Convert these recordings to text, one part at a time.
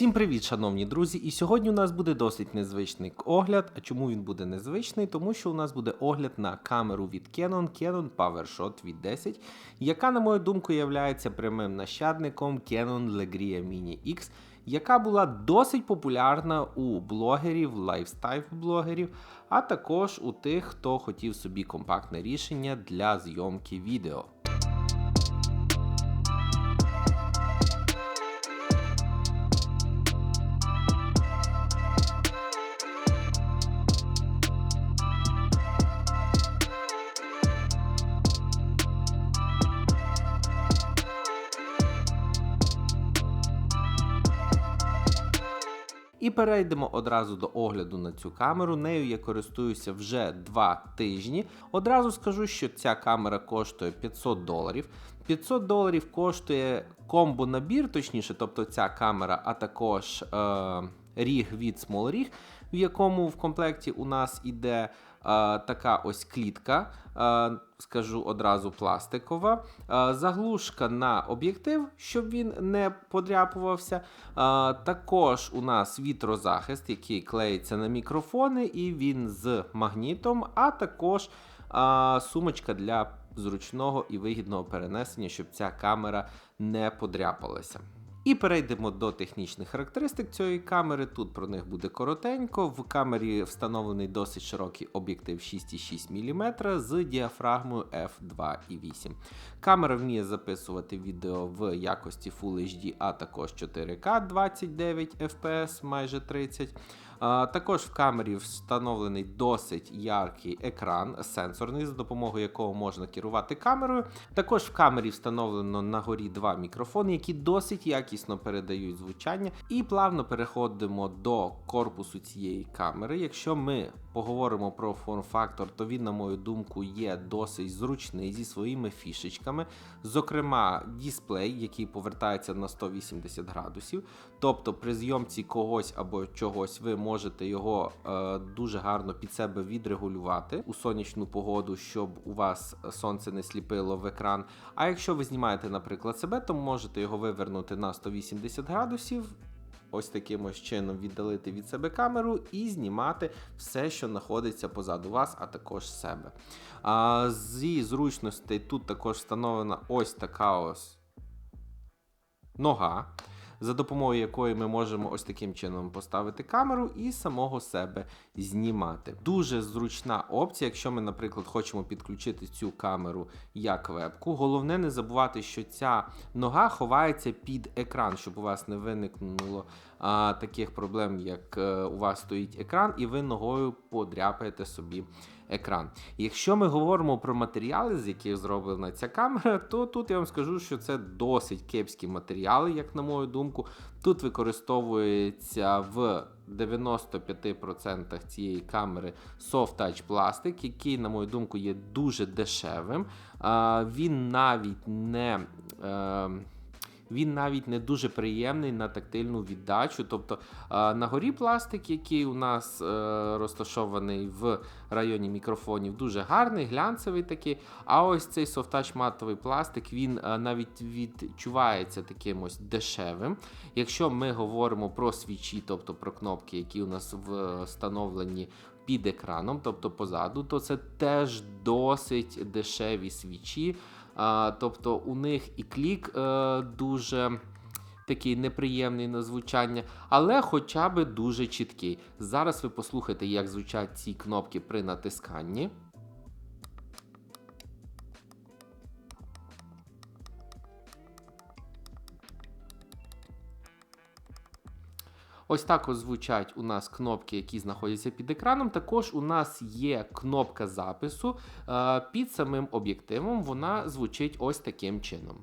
Всім привіт, шановні друзі! І сьогодні у нас буде досить незвичний огляд. А чому він буде незвичний? Тому що у нас буде огляд на камеру від Canon Canon PowerShot від 10, яка, на мою думку, є прямим нащадником Canon Legria Mini X, яка була досить популярна у блогерів, лайфстайл-блогерів, а також у тих, хто хотів собі компактне рішення для зйомки відео. Перейдемо одразу до огляду на цю камеру. Нею я користуюся вже два тижні. Одразу скажу, що ця камера коштує 500 доларів. 500 доларів коштує комбо-набір, точніше, тобто ця камера, а також е, ріг від SmallRig, в якому в комплекті у нас іде така ось клітка, скажу одразу пластикова, заглушка на об'єктив, щоб він не подряпувався. Також у нас вітрозахист, який клеїться на мікрофони, і він з магнітом, а також сумочка для зручного і вигідного перенесення, щоб ця камера не подряпалася. І перейдемо до технічних характеристик цієї камери. Тут про них буде коротенько. В камері встановлений досить широкий об'єктив 6,6 мм з діафрагмою f2.8. Камера вміє записувати відео в якості Full HD, а також 4К 29 FPS майже 30. Також в камері встановлений досить яркий екран сенсорний, за допомогою якого можна керувати камерою. Також в камері встановлено на горі два мікрофони, які досить якісно передають звучання. І плавно переходимо до корпусу цієї камери. Якщо ми поговоримо про форм-фактор, то він, на мою думку, є досить зручний зі своїми фішечками. Зокрема, дисплей, який повертається на 180 градусів. Тобто при зйомці когось або чогось ви можете його е, дуже гарно під себе відрегулювати у сонячну погоду, щоб у вас сонце не сліпило в екран. А якщо ви знімаєте, наприклад, себе, то можете його вивернути на 180 градусів ось таким ось чином віддалити від себе камеру і знімати все, що знаходиться позаду вас, а також себе. А, Зі зручностей тут також встановлена ось така ось нога за допомогою якої ми можемо ось таким чином поставити камеру і самого себе знімати. Дуже зручна опція, якщо ми, наприклад, хочемо підключити цю камеру як вебку. Головне не забувати, що ця нога ховається під екран, щоб у вас не виникнуло а, таких проблем, як е, у вас стоїть екран, і ви ногою подряпаєте собі екран. Якщо ми говоримо про матеріали, з яких зроблена ця камера, то тут я вам скажу, що це досить кепські матеріали, як на мою думку. Тут використовується в 95% цієї камери soft touch пластик, який, на мою думку, є дуже дешевим. Він навіть не. Е, він навіть не дуже приємний на тактильну віддачу. Тобто на горі пластик, який у нас е, розташований в районі мікрофонів, дуже гарний, глянцевий такий. А ось цей софтач матовий пластик він е, навіть відчувається таким ось дешевим. Якщо ми говоримо про свічі, тобто про кнопки, які у нас встановлені. Під екраном, тобто позаду, то це теж досить дешеві свічі. Тобто у них і клік е, дуже такий неприємний на звучання, але хоча б дуже чіткий. Зараз ви послухайте, як звучать ці кнопки при натисканні. Ось так ось звучать у нас кнопки, які знаходяться під екраном. Також у нас є кнопка запису е, під самим об'єктивом. Вона звучить ось таким чином.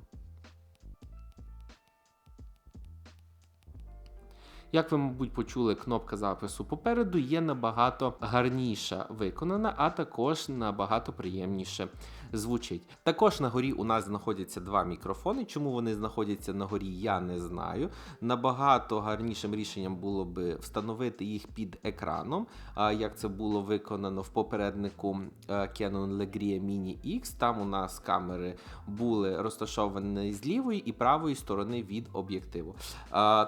Як ви, мабуть, почули, кнопка запису попереду є набагато гарніша виконана, а також набагато приємніше звучить. Також на горі у нас знаходяться два мікрофони. Чому вони знаходяться на горі, я не знаю. Набагато гарнішим рішенням було би встановити їх під екраном, як це було виконано в попереднику е, Canon Legria Mini X. Там у нас камери були розташовані з лівої і правої сторони від об'єктиву.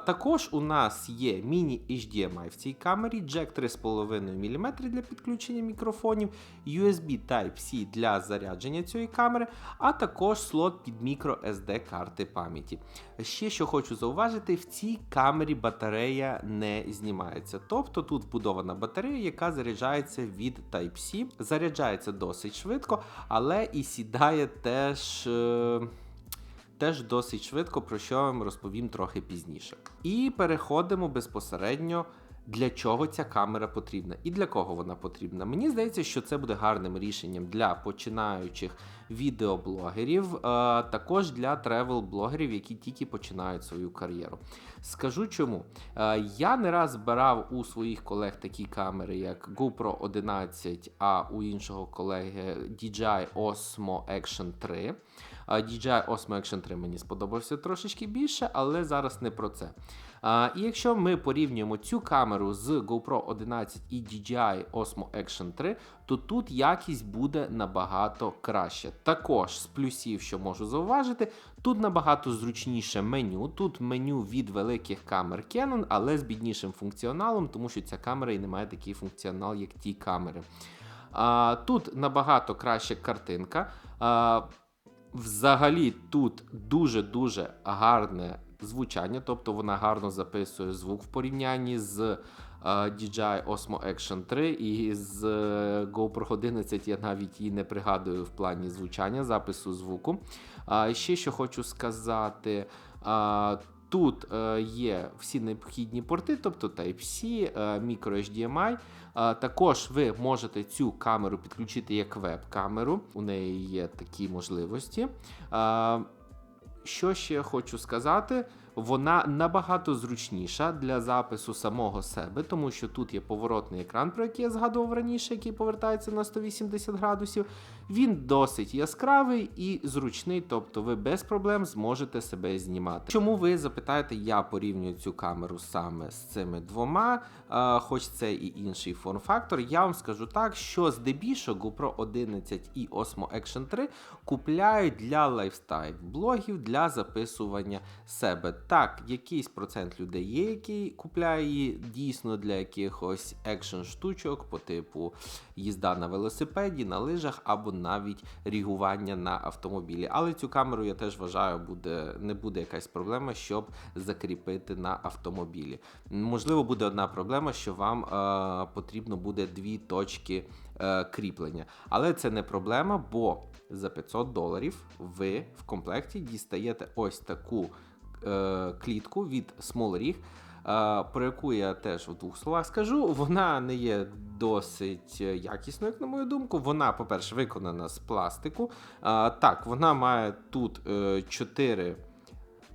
Також у нас є міні HDMI в цій камері, джек 3,5 мм для підключення мікрофонів, USB Type-C для зарядження цієї камери, а також слот під мікро SD карти пам'яті. Ще що хочу зауважити, в цій камері батарея не знімається. Тобто тут вбудована батарея, яка заряджається від Type-C, заряджається досить швидко, але і сідає теж. е, Теж досить швидко, про що я вам розповім трохи пізніше. І переходимо безпосереднььо, для чого ця камера потрібна і для кого вона потрібна. Мені здається, що це буде гарним рішенням для починаючих відеоблогерів, е, також для тревел-блогерів, які тільки починають свою кар'єру. Скажу чому. Е, Я не раз збирав у своїх колег такі камери, як GoPro 11, а у іншого колеги DJI Osmo Action 3. DJI Osmo Action 3 мені сподобався трошечки більше, але зараз не про це. І якщо ми порівнюємо цю камеру з GoPro 11 і DJI Osmo Action 3, то тут якість буде набагато краще. Також з плюсів, що можу зауважити, тут набагато зручніше меню. Тут меню від великих камер Canon, але з біднішим функціоналом, тому що ця камера і не має такий функціонал, як ті камери. Тут набагато краща картинка. Взагалі тут дуже-дуже гарне звучання, тобто вона гарно записує звук в порівнянні з е, DJI Osmo Action 3 і з е, GoPro 11 я навіть її не пригадую в плані звучання, запису звуку. Ще що хочу сказати. Тут е, є всі необхідні порти, тобто Type-C, е, micro HDMI. Е, також ви можете цю камеру підключити як веб-камеру, у неї є такі можливості. Е, що ще хочу сказати? Вона набагато зручніша для запису самого себе, тому що тут є поворотний екран, про який я згадував раніше, який повертається на 180 градусів. Він досить яскравий і зручний, тобто ви без проблем зможете себе знімати. Чому ви запитаєте, я порівнюю цю камеру саме з цими двома, хоч це і інший форм-фактор, я вам скажу так, що здебільшого GoPro 11 і Osmo Action 3 купляють для лайфстайл блогів для записування себе. Так, якийсь процент людей є, який купляє її дійсно для якихось екшн штучок по типу їзда на велосипеді, на лижах або навіть рігування на автомобілі. Але цю камеру я теж вважаю, буде не буде якась проблема, щоб закріпити на автомобілі. Можливо, буде одна проблема, що вам е, потрібно буде дві точки е, кріплення. Але це не проблема, бо за 500 доларів ви в комплекті дістаєте ось таку клітку від Small е, про яку я теж в двох словах скажу. Вона не є досить е, якісною, як на мою думку. Вона, по-перше, виконана з пластику. Е, так, вона має тут е, 4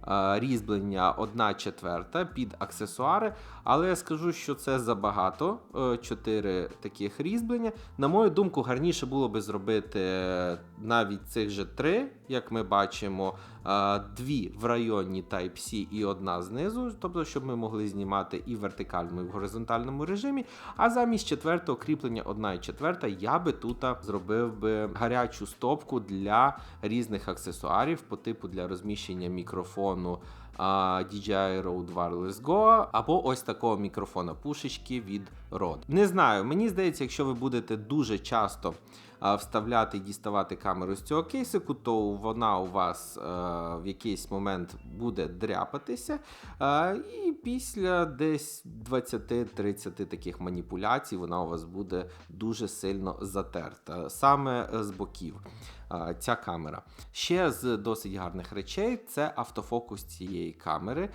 е, різьблення 1 четверта під аксесуари, але я скажу, що це забагато. 4 таких різьблення. На мою думку, гарніше було би зробити е, навіть цих же 3, як ми бачимо, е, дві в районі Type-C і одна знизу, тобто, щоб ми могли знімати і в вертикальному, і в горизонтальному режимі. А замість четвертого кріплення 1 і четверта, я би тут зробив би гарячу стопку для різних аксесуарів по типу для розміщення мікрофону DJI Rode Wireless Go, або ось такого мікрофона пушечки від Rode. Не знаю, мені здається, якщо ви будете дуже часто вставляти і діставати камеру з цього кейсику, то вона у вас а, в якийсь момент буде дряпатися. А, і після десь 20-30 таких маніпуляцій вона у вас буде дуже сильно затерта, саме з боків. А, Ця камера. Ще з досить гарних речей це автофокус цієї камери.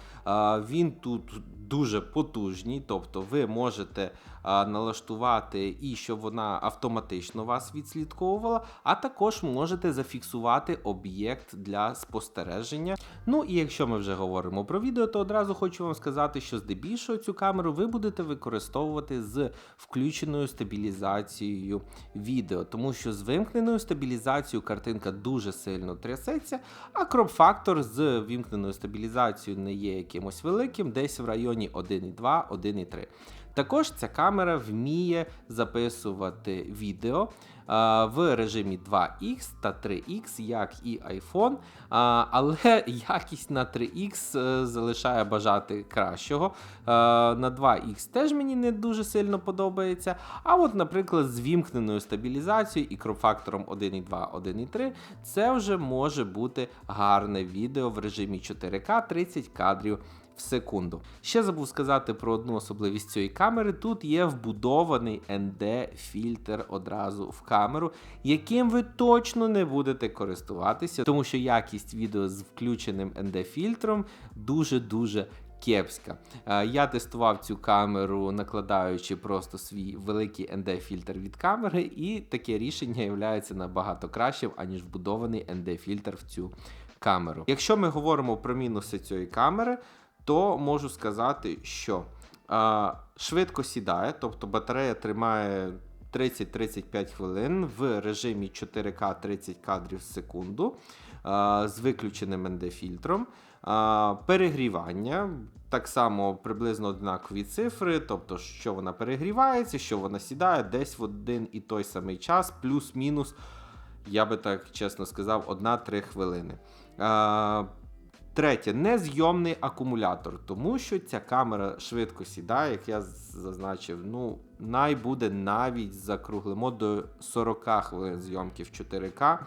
Він тут дуже потужні, тобто ви можете налаштувати і щоб вона автоматично вас відслідковувала, а також можете зафіксувати об'єкт для спостереження. Ну і якщо ми вже говоримо про відео, то одразу хочу вам сказати, що здебільшого цю камеру ви будете використовувати з включеною стабілізацією відео, тому що з вимкненою стабілізацією картинка дуже сильно трясеться, а кроп-фактор з вімкненою стабілізацією не є якимось великим, десь в районі 1,2, 1,3. Також ця камера вміє записувати відео в режимі 2X та 3X, як і iPhone, але якість на 3X е, залишає бажати кращого. На 2X теж мені не дуже сильно подобається. А от, наприклад, з вімкненою стабілізацією і кроп-фактором 1,2, 1,3 це вже може бути гарне відео в режимі 4К 30 кадрів в секунду. Ще забув сказати про одну особливість цієї камери. Тут є вбудований ND-фільтр одразу в камеру, яким ви точно не будете користуватися, тому що якість відео з включеним ND-фільтром дуже-дуже. Кепська. Е, Я тестував цю камеру, накладаючи просто свій великий ND-фільтр від камери, і таке рішення є набагато кращим, аніж вбудований ND-фільтр в цю камеру. Якщо ми говоримо про мінуси цієї камери, то можу сказати, що а, швидко сідає, тобто батарея тримає 30-35 хвилин в режимі 4К 30 кадрів в секунду а, з виключеним ND-фільтром. Перегрівання. Так само приблизно однакові цифри, тобто, що вона перегрівається, що вона сідає десь в один і той самий час, плюс-мінус, я би так чесно сказав, 1-3 хвилини. Третє, незйомний акумулятор, тому що ця камера швидко сідає, як я зазначив, ну, най буде навіть закруглимо до 40 хвилин зйомки в 4К.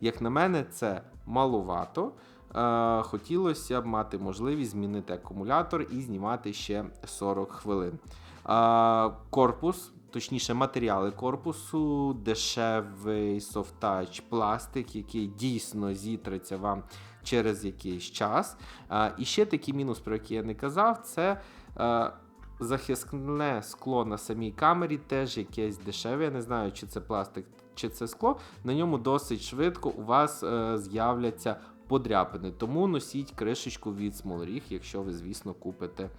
Як на мене, це маловато. Е, хотілося б мати можливість змінити акумулятор і знімати ще 40 хвилин. Е, корпус, точніше, матеріали корпусу, дешевий софтач пластик, який дійсно зітреться вам через якийсь час. І ще такий мінус, про який я не казав, це захисне скло на самій камері, теж якесь дешеве. Я не знаю, чи це пластик, чи це скло. На ньому досить швидко у вас а, з'являться подряпини. Тому носіть кришечку від Small якщо ви, звісно, купите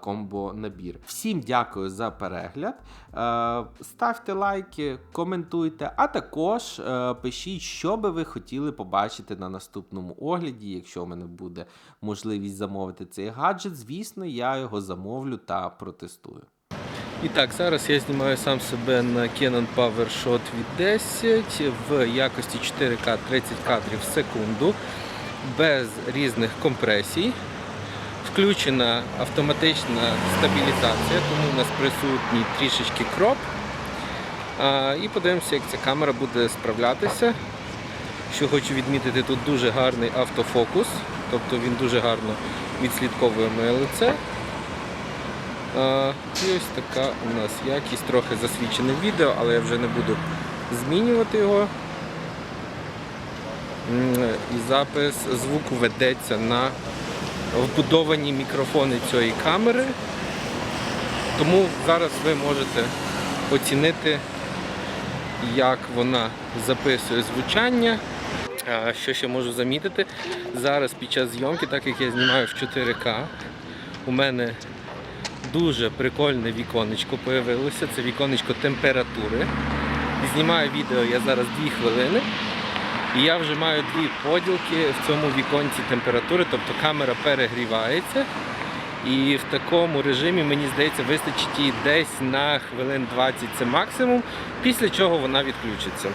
комбо набір. Всім дякую за перегляд. Е, ставте лайки, коментуйте, а також е, пишіть, що би ви хотіли побачити на наступному огляді. Якщо в мене буде можливість замовити цей гаджет, звісно, я його замовлю та протестую. І так, зараз я знімаю сам себе на Canon PowerShot від 10 в якості 4К 30 кадрів в секунду, без різних компресій. Включена автоматична стабілізація, тому у нас присутній трішечки кроп. І подивимося, як ця камера буде справлятися. Що хочу відмітити, тут дуже гарний автофокус, тобто він дуже гарно відслідковує моє лице. І ось така у нас якість, трохи засвідчене відео, але я вже не буду змінювати його. І запис звуку ведеться на вбудовані мікрофони цієї камери. Тому зараз ви можете оцінити, як вона записує звучання. Що ще можу замітити? Зараз під час зйомки, так як я знімаю в 4К, у мене дуже прикольне віконечко з'явилося. Це віконечко температури. Знімаю відео я зараз 2 хвилини. І я вже маю дві поділки в цьому віконці температури, тобто камера перегрівається. І в такому режимі, мені здається, вистачить її десь на хвилин 20 це максимум, після чого вона відключиться.